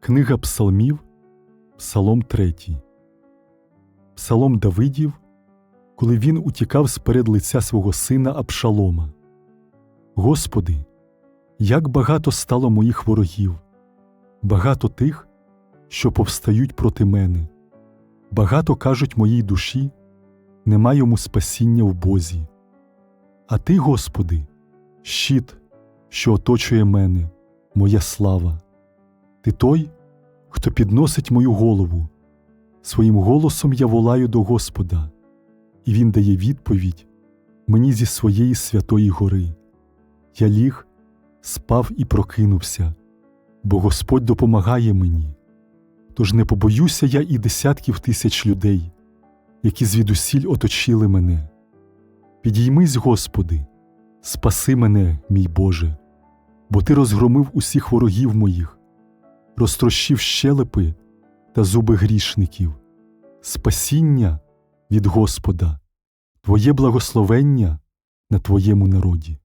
Книга Псалмів, Псалом 3. Псалом Давидів, коли він утікав з перед лиця свого сина Абшалома. Господи, як багато стало моїх ворогів, багато тих, що повстають проти мене. Багато кажуть моїй душі, нема йому спасіння в Бозі. А ти, Господи, щит, що оточує мене, моя слава. Ти той, хто підносить мою голову. Своїм голосом я волаю до Господа, і Він дає відповідь мені зі своєї святої гори. Я ліг, спав і прокинувся, бо Господь допомагає мені. Тож не побоюся я і десятків тисяч людей, які звідусіль оточили мене. Підіймись, Господи, спаси мене, мій Боже, бо Ти розгромив усіх ворогів моїх, розтрощив щелепи та зуби грішників, спасіння від Господа, Твоє благословення на Твоєму народі.